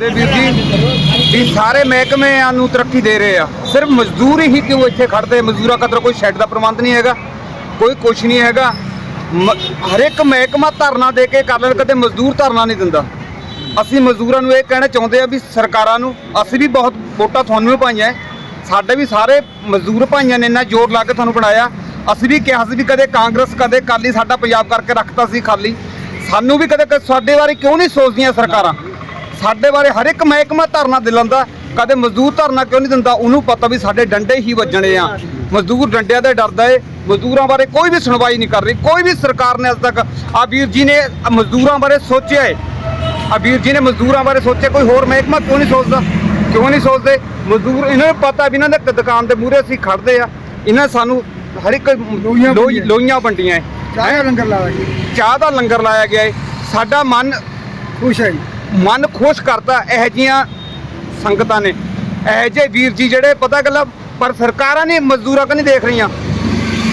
ਦੇ ਵੀਰ ਜੀ, ਵੀ ਸਾਰੇ ਮਹਿਕਮਿਆਂ ਨੂੰ ਤਰੱਕੀ ਦੇ ਰਹੇ ਆ। ਸਿਰਫ ਮਜ਼ਦੂਰ ਹੀ ਕਿਉਂ ਇੱਥੇ ਖੜਦੇ ਮਜ਼ਦੂਰਾਂ ਕਦਰ ਕੋਈ ਸ਼ੈੱਡ ਦਾ ਪ੍ਰਬੰਧ ਨਹੀਂ ਹੈਗਾ, ਕੋਈ ਕੁਛ ਨਹੀਂ ਹੈਗਾ। ਮ- ਹਰ ਇੱਕ ਮਹਿਕਮਾ ਧਰਨਾ ਦੇ ਕੇ ਕਰ ਲੈਣ, ਕਦੇ ਮਜ਼ਦੂਰ ਧਰਨਾ ਨਹੀਂ ਦਿੰਦਾ। ਅਸੀਂ ਮਜ਼ਦੂਰਾਂ ਨੂੰ ਇਹ ਕਹਿਣਾ ਚਾਹੁੰਦੇ ਆ ਵੀ ਸਰਕਾਰਾਂ ਨੂੰ, ਅਸੀਂ ਵੀ ਬਹੁਤ ਵੋਟਾਂ ਤੁਹਾਨੂੰ ਵੀ ਪਾਈਆਂ ਸਾਡੇ ਵੀ ਸਾਰੇ ਮਜ਼ਦੂਰ ਭਾਈਆਂ ਨੇ ਇੰਨਾ ਜ਼ੋਰ ਲਾ ਕੇ ਤੁਹਾਨੂੰ ਬਣਾਇਆ। ਅਸੀਂ ਵੀ ਕਿਹਾ ਸੀ ਵੀ ਕਦੇ ਕਾਂਗਰਸ, ਕਦੇ ਕਾਲੀ ਸਾਡਾ ਪੰਜਾਬ ਕਰਕੇ ਰੱਖਤਾ ਸੀ ਖਾਲੀ। ਸਾਨੂੰ ਵੀ ਕਦੇ ਕਦੇ ਸਾਡੇ ਬਾਰੇ ਕਿਉਂ ਨਹੀਂ ਸੋਚਦੀਆਂ ਸਰਕਾਰਾਂ? ਸਾਡੇ ਬਾਰੇ ਹਰ ਇੱਕ ਮਹਿਕਮਾ ਧਰਨਾ ਦਿਲਾਉਂਦਾ ਕਦੇ ਮਜ਼ਦੂਰ ਧਰਨਾ ਕਿਉਂ ਨਹੀਂ ਦਿੰਦਾ ਉਹਨੂੰ ਪਤਾ ਵੀ ਸਾਡੇ ਡੰਡੇ ਹੀ ਵੱਜਣੇ ਆ। ਮਜ਼ਦੂਰ ਡੰਡਿਆਂ ਦੇ ਡਰਦਾ ਏ ਮਜ਼ਦੂਰਾਂ ਬਾਰੇ ਕੋਈ ਵੀ ਸੁਣਵਾਈ ਨਹੀਂ ਕਰ ਰਹੀ ਕੋਈ ਵੀ ਸਰਕਾਰ ਨੇ ਅੱਜ ਤੱਕ ਆ ਵੀਰ ਜੀ ਨੇ ਮਜ਼ਦੂਰਾਂ ਬਾਰੇ ਸੋਚਿਆ ਏ। ਆ ਵੀਰ ਜੀ ਨੇ ਮਜ਼ਦੂਰਾਂ ਬਾਰੇ ਸੋਚਿਆ ਕੋਈ ਹੋਰ ਮਹਿਕਮਾ ਕਿਉਂ ਨਹੀਂ ਸੋਚਦਾ? ਕਿਉਂ ਨਹੀਂ ਸੋਚਦੇ? ਮਜ਼ਦੂਰ ਇਹਨਾਂ ਨੂੰ ਪਤਾ ਵੀ ਇਹਨਾਂ ਦੇ ਦੁਕਾਨ ਦੇ ਮੂਹਰੇ ਅਸੀਂ ਖੜਦੇ ਆ। ਇਹਨਾਂ ਸਾਨੂੰ ਹਰ ਇੱਕ ਲੋਈਆਂ ਲੋਈ- ਵੰਡੀਆਂ। ਚਾਹ ਦਾ ਲੰਗਰ ਲਾਇਆ ਚਾਹ ਦਾ ਲੰਗਰ ਲਾਇਆ ਗਿਆ ਏ। ਸਾਡਾ ਮਨ ਖੁਸ਼ ਹੈ ਮਨ ਖੁਸ਼ ਕਰਦਾ ਇਹ ਜੀਆਂ ਸੰਗਤਾਂ ਨੇ। ਇਹ ਜੇ ਵੀਰ ਜੀ ਜਿਹੜੇ ਪਤਾ ਗੱਲਾਂ ਪਰ ਸਰਕਾਰਾਂ ਨਹੀਂ ਮਜ਼ਦੂਰਾਂ ਕੰਨੀ ਦੇਖ ਰਹੀਆਂ।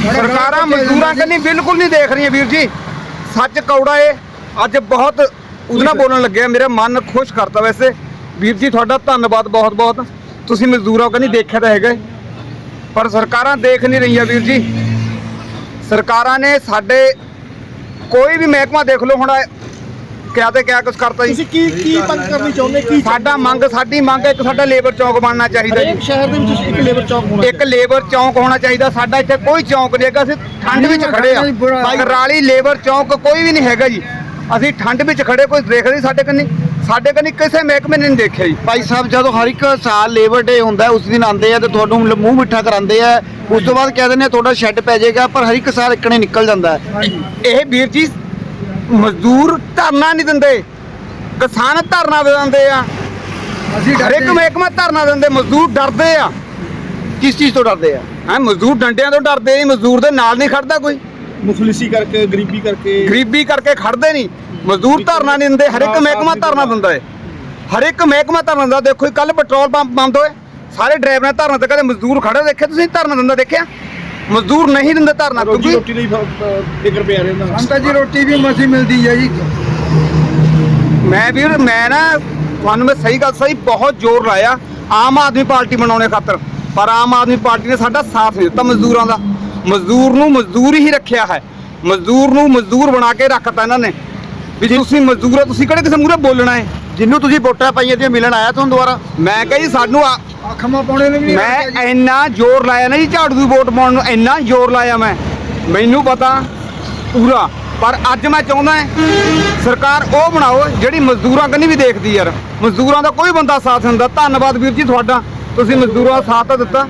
ਸਰਕਾਰਾਂ ਮਜ਼ਦੂਰਾਂ ਕੰਨੀ ਬਿਲਕੁਲ ਨਹੀਂ ਦੇਖ ਰਹੀਆਂ ਵੀਰ ਜੀ। ਸੱਚ ਕੌੜਾ ਏ। ਅੱਜ ਬਹੁਤ ਉਹਦੇ ਬੋਲਣ ਲੱਗਿਆ ਮੇਰਾ ਮਨ ਖੁਸ਼ ਕਰਤਾ ਵੈਸੇ। ਵੀਰ ਜੀ ਤੁਹਾਡਾ ਧੰਨਵਾਦ ਬਹੁਤ ਬਹੁਤ ਤੁਸੀਂ ਮਜ਼ਦੂਰਾਂ ਕੰਨੀ ਦੇਖਿਆ ਤਾਂ ਹੈਗਾ। ਪਰ ਸਰਕਾਰਾਂ ਦੇਖ ਨਹੀਂ ਰਹੀਆਂ ਵੀਰ ਜੀ। ਸਰਕਾਰਾਂ ਨੇ ਸਾਡੇ ਕੋਈ ਵੀ ਮਹਿਕਮਾ ਦੇਖ ਲਓ ਹੁਣ ਕਿਆ ਤੇ ਕਿਆ ਕੁਝ ਕਰਤਾ ਜੀ। ਤੁਸੀਂ ਕੀ ਕੀ ਮੰਗ ਕਰਨੀ ਚਾਹੁੰਦੇ? ਕੀ ਸਾਡਾ ਮੰਗ ਸਾਡੀ ਮੰਗ ਇੱਕ ਸਾਡਾ ਲੇਬਰ ਚੌਕ ਬਣਨਾ ਚਾਹੀਦਾ ਹਰੇਕ ਜੀ ਸ਼ਹਿਰ ਦੇ ਵਿੱਚ ਇੱਕ ਲੇਬਰ ਚੌਕ ਹੋਣਾ ਇੱਕ ਲੇਬਰ ਚੌਕ ਹੋਣਾ ਚਾਹੀਦਾ। ਸਾਡਾ ਇੱਥੇ ਕੋਈ ਚੌਕ ਨਹੀਂ ਹੈਗਾ। ਅਸੀਂ ਠੰਡ ਵਿੱਚ ਖੜੇ ਆ। ਕਰਾਲੀ ਲੇਬਰ ਚੌਕ ਕੋਈ ਵੀ ਨਹੀਂ ਹੈਗਾ ਜੀ। ਅਸੀਂ ਠੰਡ ਵਿੱਚ ਖੜੇ ਕੋਈ ਦੇਖ ਨਹੀਂ ਸਾਡੇ ਕੰਨੀ। ਸਾਡੇ ਕੰਨੀ ਕਿਸੇ ਮਹਿਕਮੇ ਨੇ ਨਹੀਂ ਦੇਖਿਆ ਜੀ। ਭਾਈ ਸਾਹਿਬ ਜਦੋਂ ਹਰ ਇੱਕ ਸਾਲ ਲੇਬਰ ਡੇ ਹੁੰਦਾ ਹੈ, ਉਸ ਦਿਨ ਆਉਂਦੇ ਆ ਤੇ ਤੁਹਾਨੂੰ ਮੂੰਹ ਮਿੱਠਾ ਕਰਾਉਂਦੇ ਆ। ਉਸ ਤੋਂ ਬਾਅਦ ਕਹਿ ਦਿੰਦੇ ਆ ਤੁਹਾਡਾ ਸ਼ੈੱਡ ਪੈ ਜਾਏਗਾ ਪਰ ਹਰ ਇੱਕ ਸਾਲ ਇੱਕਣੇ ਨਿਕਲ ਜਾਂਦਾ ਹੈ। ਇਹ ਵੀਰ ਜੀ ਮਜ਼ਦੂਰ ਧਰਨਾ ਨਹੀਂ ਦਿੰਦੇ। ਕਿਸਾਨ ਧਰਨਾ ਦਿੰਦੇ ਆ। ਅਸੀਂ ਹਰ ਇੱਕ ਮਹਿਕਮਾ ਧਰਨਾ ਦਿੰਦੇ ਮਜ਼ਦੂਰ ਡਰਦੇ ਆ। ਕਿਸ ਚੀਜ਼ ਤੋਂ ਡਰਦੇ ਆ? ਹੈ ਮਜ਼ਦੂਰ ਡੰਡਿਆਂ ਤੋਂ ਡਰਦੇ ਨਹੀਂ ਮਜ਼ਦੂਰ ਦੇ ਨਾਲ ਨਹੀਂ ਖੜਦਾ ਕੋਈ। ਮੁਖਲਿਸੀ ਕਰਕੇ ਗਰੀਬੀ ਕਰਕੇ। ਗਰੀਬੀ ਕਰਕੇ ਖੜਦੇ ਨਹੀਂ। ਮਜ਼ਦੂਰ ਧਰਨਾ ਨਹੀਂ ਦਿੰਦੇ ਹਰ ਇੱਕ ਮਹਿਕਮਾ ਧਰਨਾ ਦਿੰਦਾ ਏ ਹਰ ਇੱਕ ਮਹਿਕਮਾ ਧਰਨਾ ਦਿੰਦਾ। ਦੇਖੋ ਕੱਲ ਪੈਟਰੋਲ ਪੰਪ ਬੰਦ ਹੋਏ। ਸਾਰੇ ਡਰਾਈਵਰਾਂ ਧਰਨਾ ਤੇ ਕਦੇ ਮਜ਼ਦੂਰ ਖੜੇ ਦੇਖੇ ਤੁਸੀਂ ਧਰਨਾ ਦਿੰਦਾ ਦੇਖਿਆ? ਮਜ਼ਦੂਰ ਨਹੀਂ ਦਿੰਦੇ ਧਰਨਾ ਰੋਜੀ ਕਿਉਂਕਿ ਰੋਟੀ ਲਈ ਫਿਕਰ ਪਿਆ ਰਹਿੰਦਾ। ਸੰਤਾ ਜੀ ਰੋਟੀ ਵੀ ਮਸੀ ਮਿਲਦੀ ਹੈ ਜੀ। ਮੈਂ ਵੀਰ ਮੈਂ ਨਾ ਤੁਹਾਨੂੰ ਮੈਂ ਸਹੀ ਗੱਲ ਸਹੀ ਬਹੁਤ ਜ਼ੋਰ ਲਾਇਆ। ਆਮ ਆਦਮੀ ਪਾਰਟੀ ਬਣਾਉਣੇ ਖਾਤਰ। ਪਰ ਆਮ ਆਦਮੀ ਪਾਰਟੀ ਨੇ ਸਾਡਾ ਸਾਥ ਨਹੀਂ ਦਿੱਤਾ ਮਜ਼ਦੂਰਾਂ ਦਾ। ਮਜ਼ਦੂਰ ਨੂੰ ਮਜ਼ਦੂਰ ਹੀ ਰੱਖਿਆ ਹੈ। ਮਜ਼ਦੂਰ ਨੂੰ ਮਜ਼ਦੂਰ ਬਣਾ ਕੇ ਰੱਖਤਾ ਇਹਨਾਂ ਨੇ। ਵੀ ਤੁਸੀਂ ਮਜ਼ਦੂਰ ਹੋ ਤੁਸੀਂ ਕਿਹੜੇ ਕਿਸੇ ਮੂਹਰੇ ਬੋਲਣਾ ਹੈ? ਜਿੰਨੂੰ ਤੁਸੀਂ ਵੋਟਾਂ ਪਾਈਆਂ ਤੇ ਮਿਲਣ ਆਇਆ ਤੁਹਾਨੂੰ ਦੁਬਾਰਾ? ਮੈਂ ਕਹਾਂ ਜੀ ਸਾਨੂੰ ਆ- ਅੱਖਾਂ ਪਾਉਣੇ ਨੇ ਵੀ ਮੈਂ ਜੀ। ਇੰਨਾ ਜ਼ੋਰ ਲਾਇਆ ਨਾ ਜੀ ਝਾੜੂ ਦੀ ਵੋਟ ਪਾਉਣ ਨੂੰ ਇੰਨਾ ਜ਼ੋਰ ਲਾਇਆ ਮੈਂ। ਮੈਨੂੰ ਪਤਾ ਪੂਰਾ ਪਰ ਅੱਜ ਮੈਂ ਚਾਹੁੰਦਾ ਹਾਂ ਸਰਕਾਰ ਉਹ ਬਣਾਓ ਜਿਹੜੀ ਮਜ਼ਦੂਰਾਂ ਕੰਨੀ ਵੀ ਦੇਖਦੀ ਯਾਰ। ਮਜ਼ਦੂਰਾਂ ਦਾ ਕੋਈ ਬੰਦਾ ਸਾਥ ਨਹੀਂ ਦਿੰਦਾ। ਧੰਨਵਾਦ ਵੀਰ ਜੀ ਤੁਹਾਡਾ। ਤੁਸੀਂ ਮਜ਼ਦੂਰਾਂ ਦਾ ਸਾਥ ਤਾਂ ਦਿੱਤਾ।